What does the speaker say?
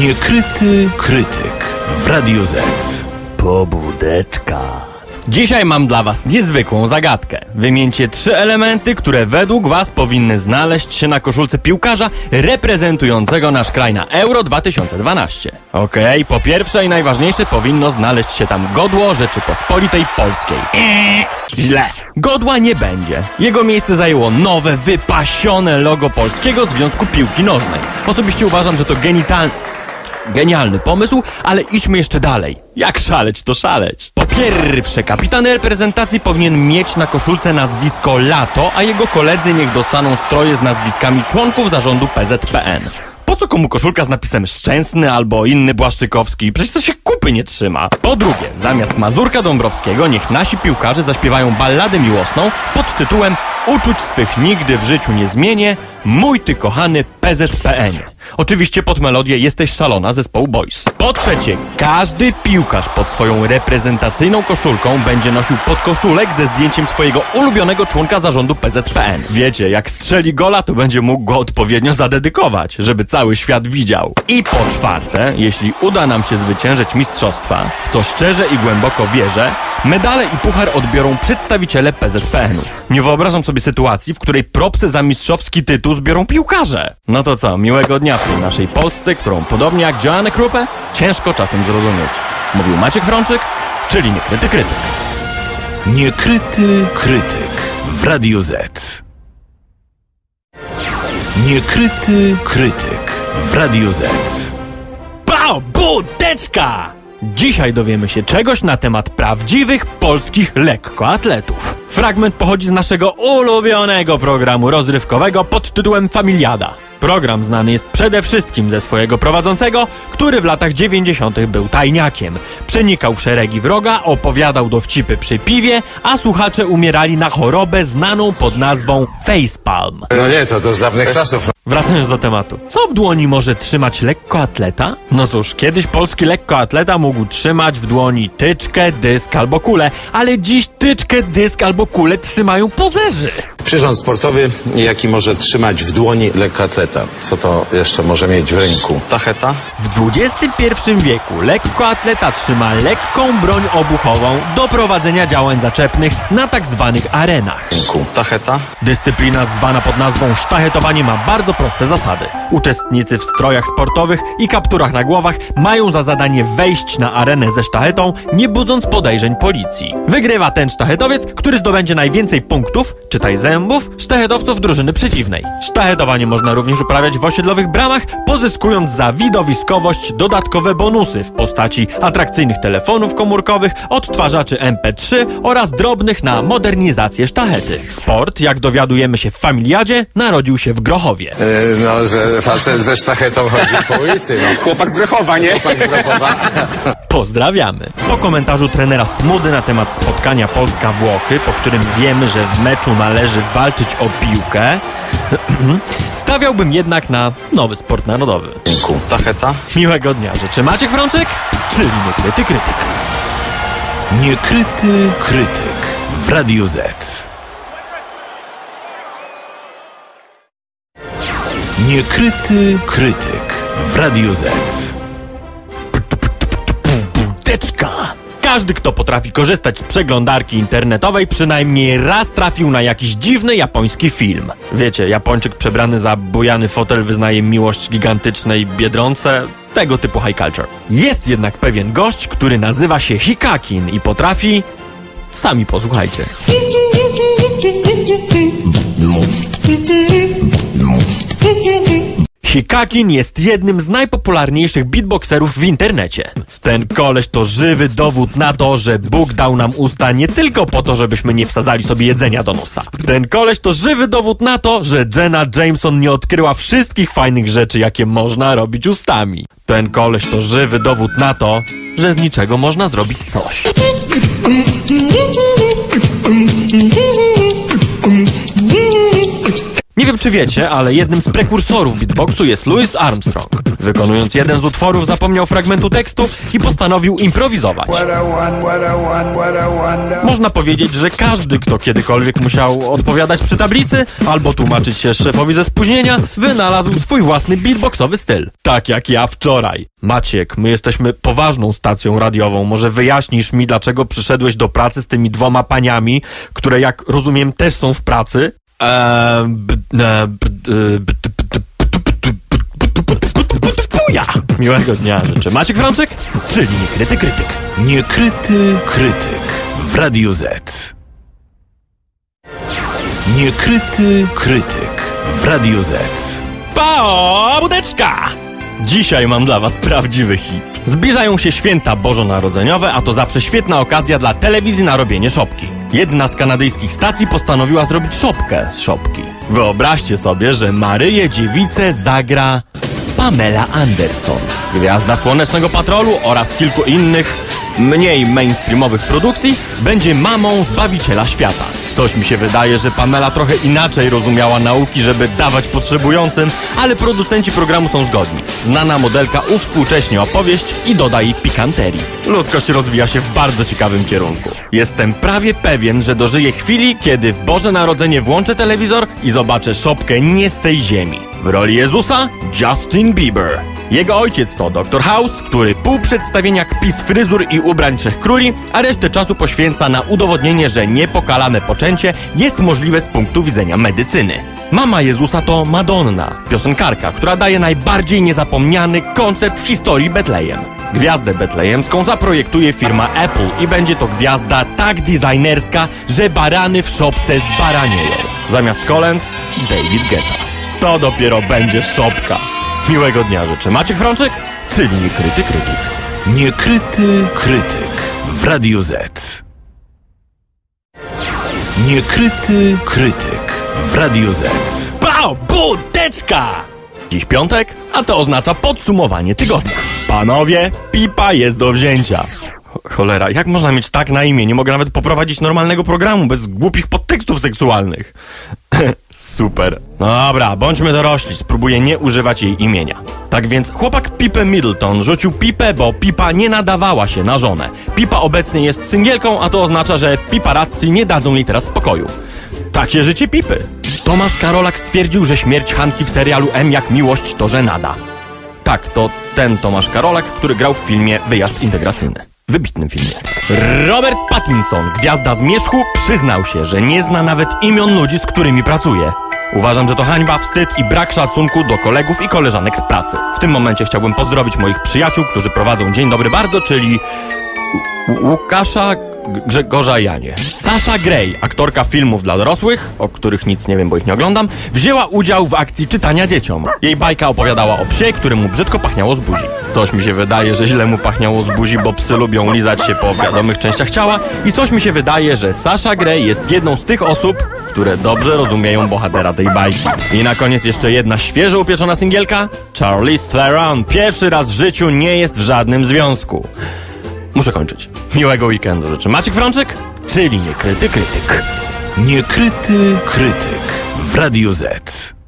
Niekryty krytyk w Radio Z. Pobudeczka. Dzisiaj mam dla Was niezwykłą zagadkę. Wymieńcie trzy elementy, które według Was powinny znaleźć się na koszulce piłkarza reprezentującego nasz kraj na Euro 2012. Okej, po pierwsze i najważniejsze powinno znaleźć się tam godło Rzeczypospolitej Polskiej. Eee, źle. Godła nie będzie. Jego miejsce zajęło nowe, wypasione logo Polskiego Związku Piłki Nożnej. Osobiście uważam, że to genitalne... Genialny pomysł, ale idźmy jeszcze dalej. Jak szaleć, to szaleć. Po pierwsze, kapitan reprezentacji powinien mieć na koszulce nazwisko Lato, a jego koledzy niech dostaną stroje z nazwiskami członków zarządu PZPN. Po co komu koszulka z napisem Szczęsny albo inny Błaszczykowski? Przecież to się kupy nie trzyma. Po drugie, zamiast Mazurka Dąbrowskiego niech nasi piłkarze zaśpiewają balladę miłosną pod tytułem Uczuć swych nigdy w życiu nie zmienię, mój ty kochany PZPN. Oczywiście pod melodię Jesteś szalona zespołu Boys. Po trzecie, każdy piłkarz pod swoją reprezentacyjną koszulką będzie nosił podkoszulek ze zdjęciem swojego ulubionego członka zarządu PZPN. Wiecie, jak strzeli gola, to będzie mógł go odpowiednio zadedykować, żeby cały świat widział. I po czwarte, jeśli uda nam się zwyciężyć mistrzostwa, w co szczerze i głęboko wierzę, medale i puchar odbiorą przedstawiciele PZPN-u. Nie wyobrażam sobie sytuacji, w której propsy za mistrzowski tytuł zbiorą piłkarze. No to co, miłego dnia w tej naszej Polsce, którą podobnie jak Joannę Krupę, ciężko czasem zrozumieć. Mówił Maciek Frączyk, czyli niekryty krytyk. Niekryty krytyk w Radio Z. Niekryty krytyk w Radio Z. Pobudeczka! Dzisiaj dowiemy się czegoś na temat prawdziwych polskich lekkoatletów. Fragment pochodzi z naszego ulubionego programu rozrywkowego pod tytułem Familiada. Program znany jest przede wszystkim ze swojego prowadzącego, który w latach 90. był tajniakiem. Przenikał w szeregi wroga, opowiadał dowcipy przy piwie, a słuchacze umierali na chorobę znaną pod nazwą facepalm. No nie, to, to z dawnych czasów. Wracając do tematu. Co w dłoni może trzymać lekkoatleta? No cóż, kiedyś polski lekkoatleta mógł trzymać w dłoni tyczkę, dysk albo kulę, ale dziś tyczkę, dysk albo kulę trzymają pozerzy. Przyrząd sportowy, jaki może trzymać w dłoni lekkoatleta. Co to jeszcze może mieć w ręku? Tacheta, W XXI wieku lekkoatleta trzyma lekką broń obuchową do prowadzenia działań zaczepnych na tak zwanych arenach. tacheta, Dyscyplina zwana pod nazwą sztachetowanie ma bardzo proste zasady. Uczestnicy w strojach sportowych i kapturach na głowach mają za zadanie wejść na arenę ze sztachetą, nie budząc podejrzeń policji. Wygrywa ten sztachetowiec, który zdobędzie najwięcej punktów, czytaj zębów, sztachetowców drużyny przeciwnej. Sztachetowanie można również uprawiać w osiedlowych bramach, pozyskując za widowiskowość dodatkowe bonusy w postaci atrakcyjnych telefonów komórkowych, odtwarzaczy MP3 oraz drobnych na modernizację sztachety. Sport, jak dowiadujemy się w Familiadzie, narodził się w Grochowie. E, no, że facet ze sztachetą chodzi po ulicy. No. Chłopak z Grochowa, nie? Chłopak z Grochowa. Pozdrawiamy! Po komentarzu trenera Smudy na temat spotkania Polska-Włochy, po którym wiemy, że w meczu należy walczyć o piłkę, stawiałbym jednak na nowy sport narodowy. tacheta, Miłego dnia życzy Maciek Frączyk, czyli niekryty krytyk. Niekryty krytyk w Radio Z. Niekryty krytyk w Radio Z. Teczka! Każdy, kto potrafi korzystać z przeglądarki internetowej, przynajmniej raz trafił na jakiś dziwny japoński film. Wiecie, Japończyk przebrany za bujany fotel wyznaje miłość gigantycznej biedronce. Tego typu high culture. Jest jednak pewien gość, który nazywa się Hikakin i potrafi... Sami posłuchajcie. Hikakin jest jednym z najpopularniejszych beatboxerów w internecie. Ten koleś to żywy dowód na to, że Bóg dał nam usta nie tylko po to, żebyśmy nie wsadzali sobie jedzenia do nosa. Ten koleś to żywy dowód na to, że Jenna Jameson nie odkryła wszystkich fajnych rzeczy, jakie można robić ustami. Ten koleś to żywy dowód na to, że z niczego można zrobić coś. Nie wiem czy wiecie, ale jednym z prekursorów beatboxu jest Louis Armstrong. Wykonując jeden z utworów zapomniał fragmentu tekstu i postanowił improwizować. Można powiedzieć, że każdy, kto kiedykolwiek musiał odpowiadać przy tablicy albo tłumaczyć się szefowi ze spóźnienia, wynalazł swój własny beatboxowy styl. Tak jak ja wczoraj. Maciek, my jesteśmy poważną stacją radiową. Może wyjaśnisz mi, dlaczego przyszedłeś do pracy z tymi dwoma paniami, które jak rozumiem też są w pracy? Buja! Miłego dnia życzę. Maciek Frączek, czyli niekryty krytyk. Niekryty krytyk w Radiu Z. Niekryty krytyk w Radiu Z. Pałudeczka! Dzisiaj mam dla was prawdziwy hit. Zbliżają się święta bożonarodzeniowe, a to zawsze świetna okazja dla telewizji na robienie szopki. Jedna z kanadyjskich stacji postanowiła zrobić szopkę z szopki. Wyobraźcie sobie, że Maryję Dziewicę zagra Pamela Anderson, gwiazda Słonecznego Patrolu oraz kilku innych, mniej mainstreamowych produkcji, będzie mamą Zbawiciela Świata. Coś mi się wydaje, że Pamela trochę inaczej rozumiała nauki, żeby dawać potrzebującym, ale producenci programu są zgodni. Znana modelka uwspółcześnie opowieść i doda jej pikanterii. Ludzkość rozwija się w bardzo ciekawym kierunku. Jestem prawie pewien, że dożyję chwili, kiedy w Boże Narodzenie włączę telewizor i zobaczę szopkę nie z tej ziemi. W roli Jezusa Justin Bieber. Jego ojciec to Dr. House, który pół przedstawienia kpi z fryzur i ubrań trzech króli, a resztę czasu poświęca na udowodnienie, że niepokalane poczęcie jest możliwe z punktu widzenia medycyny. Mama Jezusa to Madonna, piosenkarka, która daje najbardziej niezapomniany koncert w historii Betlejem. Gwiazdę betlejemską zaprojektuje firma Apple i będzie to gwiazda tak designerska, że barany w szopce zbaranieją. Zamiast kolęd David Guetta. To dopiero będzie szopka. Miłego dnia życzę. Maciek Frączek, czyli niekryty krytyk. Niekryty krytyk w Radiu Z. Niekryty krytyk w Radiu Z. Pałbudeczka! Dziś piątek, a to oznacza podsumowanie tygodnia. Panowie, pipa jest do wzięcia. Cholera, jak można mieć tak na imię? Nie mogę nawet poprowadzić normalnego programu bez głupich podtekstów seksualnych. Super. No dobra, bądźmy dorośli, spróbuję nie używać jej imienia. Tak więc chłopak Pipę Middleton rzucił Pipę, bo Pipa nie nadawała się na żonę. Pipa obecnie jest singielką, a to oznacza, że piparazzi nie dadzą jej teraz spokoju. Takie życie Pipy. Tomasz Karolak stwierdził, że śmierć Hanki w serialu M jak miłość to żenada. Tak, to ten Tomasz Karolak, który grał w filmie Wyjazd Integracyjny. Wybitnym filmie. Robert Pattinson, gwiazda Zmierzchu, przyznał się, że nie zna nawet imion ludzi, z którymi pracuje. Uważam, że to hańba, wstyd i brak szacunku do kolegów i koleżanek z pracy. W tym momencie chciałbym pozdrowić moich przyjaciół, którzy prowadzą Dzień Dobry Bardzo, czyli Łukasza Grzegorza Janie. Sasha Grey, aktorka filmów dla dorosłych, o których nic nie wiem, bo ich nie oglądam, wzięła udział w akcji czytania dzieciom. Jej bajka opowiadała o psie, któremu brzydko pachniało z buzi. Coś mi się wydaje, że źle mu pachniało z buzi, bo psy lubią lizać się po wiadomych częściach ciała i coś mi się wydaje, że Sasha Grey jest jedną z tych osób, które dobrze rozumieją bohatera tej bajki. I na koniec jeszcze jedna świeżo upieczona singielka. Charlize Theron pierwszy raz w życiu nie jest w żadnym związku. Muszę kończyć. Miłego weekendu życzę. Maciek Frączek, czyli niekryty krytyk. Niekryty krytyk w Radiu Z.